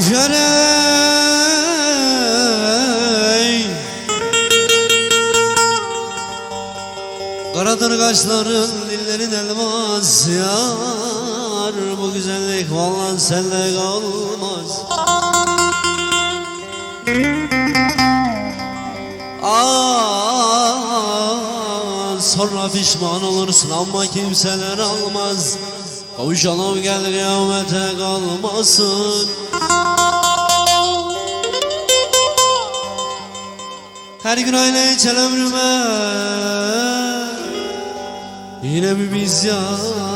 Yarey Karadır kaşların dillerin elmas yar. Bu güzellik vallahi sende kalmaz. Aa, sonra pişman olursun ama kimseler almaz. Kavuşalım gel kıyamete kalmasın Her gün aynı içen ömrüme Yine bir biz yan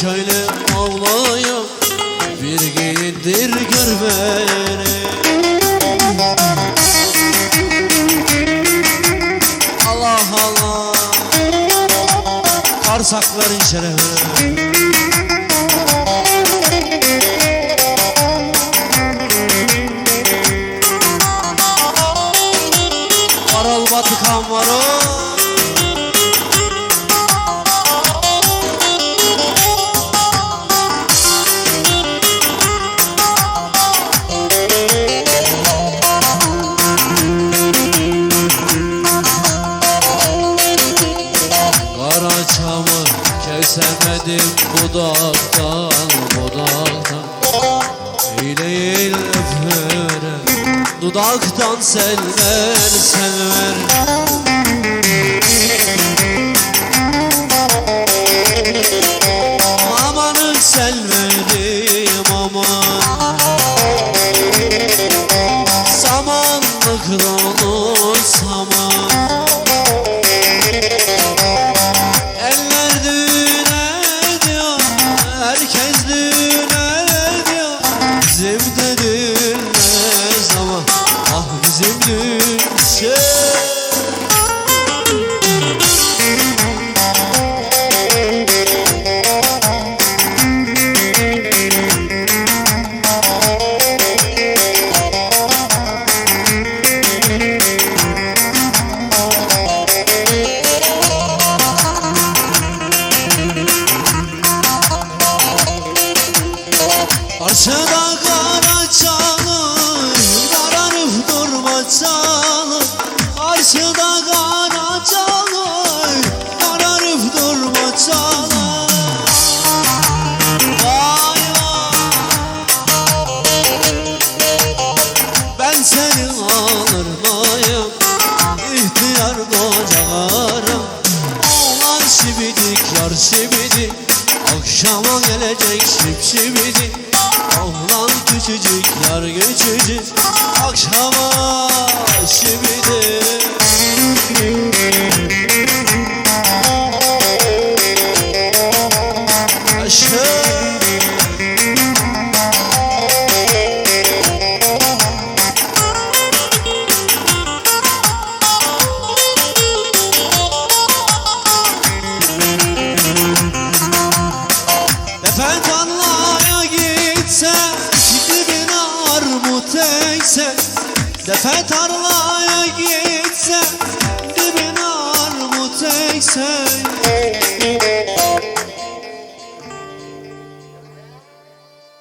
Köylü oğluyum Bir giyindir gör beni. Allah Allah. Karsakların şerefine Varol Batıkan varol Kara Dudaktan selver selver Amanın selverim aman Samanlık dolu saman Eller düğün ediyor Herkes düğün ediyor Bizim de düğünmez Karşıda kara çalır Kararıp durma çalır Karşıda kara çalır Kararıp durma çalır Vay Ben seni alır mıyım İhtiyar koca karım Oğlan şibidik yar şibidik. Akşama gelecek şip şibidik Oğlan küçücük yar küçücük Akşama şibidik Defe tarlaya gitse Dibine armut ekse